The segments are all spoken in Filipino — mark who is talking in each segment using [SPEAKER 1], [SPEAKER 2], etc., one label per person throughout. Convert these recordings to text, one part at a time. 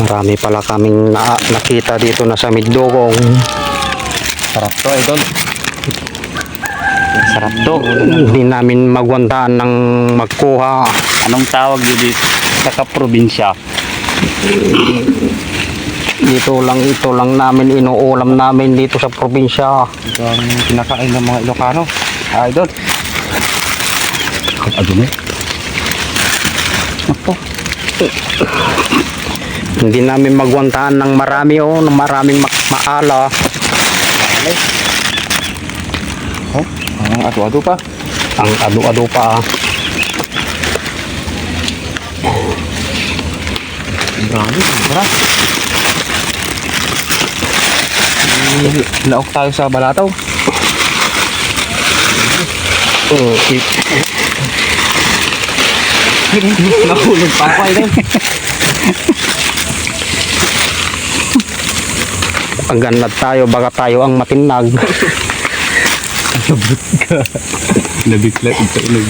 [SPEAKER 1] Marami pala kaming na nakita dito na sa Middogong.
[SPEAKER 2] Sarap to, idol.
[SPEAKER 1] Sarap to. Hindi namin magwantaan ng magkuha.
[SPEAKER 2] Anong tawag dito sa kaprobinsya?
[SPEAKER 1] Dito lang, ito lang namin inuulam namin dito sa probinsya.
[SPEAKER 2] Ito ang kinakain ng mga Ilocano. Ah, idol. Ano na?
[SPEAKER 1] Hindi namin magwantaan ng marami oh, ng maraming ma- maala.
[SPEAKER 2] Oh, ang ado-ado pa.
[SPEAKER 1] Ang ado-ado pa.
[SPEAKER 2] Grabe, sobra. Laok tayo sa balataw.
[SPEAKER 1] Oh, i-
[SPEAKER 2] Nahulog pa ako, idol.
[SPEAKER 1] Pagganad tayo, baka tayo ang matinag.
[SPEAKER 2] Nabigla sa ilog.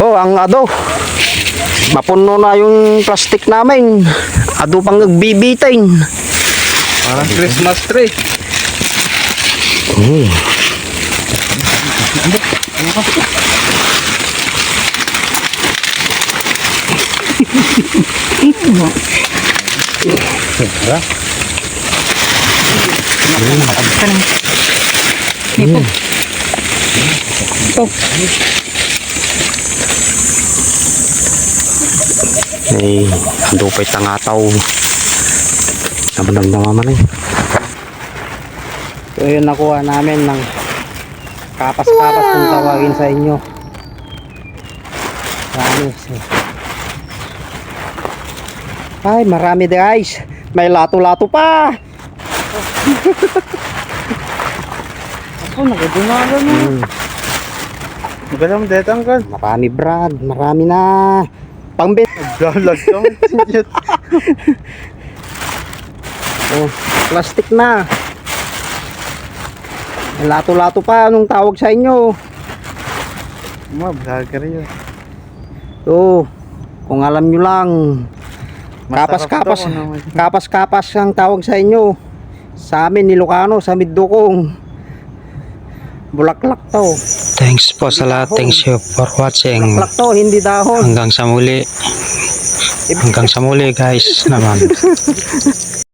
[SPEAKER 1] Oh, ang ado. Mapuno na yung plastic namin. Ado pang nagbibitin.
[SPEAKER 2] Parang Christmas tree.
[SPEAKER 1] Hmm.
[SPEAKER 2] Sobra.
[SPEAKER 1] Eh, ado pa'y tangataw. Namanag na maman eh. So yun nakuha namin ng kapas-kapas kung tawagin sa inyo. Marami. Ay, marami guys. May lato-lato pa.
[SPEAKER 2] Ako, nagdumaga na.
[SPEAKER 1] Hmm.
[SPEAKER 2] Magalang detang ka.
[SPEAKER 1] Marami brad, marami na. Pangbit.
[SPEAKER 2] Kang sinyot.
[SPEAKER 1] Oh, plastic na. May Lato-lato pa anong tawag sa inyo.
[SPEAKER 2] Ma, vlogger yun.
[SPEAKER 1] So, kung alam nyo lang,
[SPEAKER 2] Masarap
[SPEAKER 1] kapas-kapas,
[SPEAKER 2] to, ano?
[SPEAKER 1] kapas-kapas ang tawag sa inyo. Sa amin, Ilocano, sa Middukong. Bulaklak to.
[SPEAKER 3] Thanks po sa lahat. Thanks you for watching.
[SPEAKER 1] Bulaklak to, hindi dahon.
[SPEAKER 3] Hanggang sa muli. Hanggang sa muli guys naman.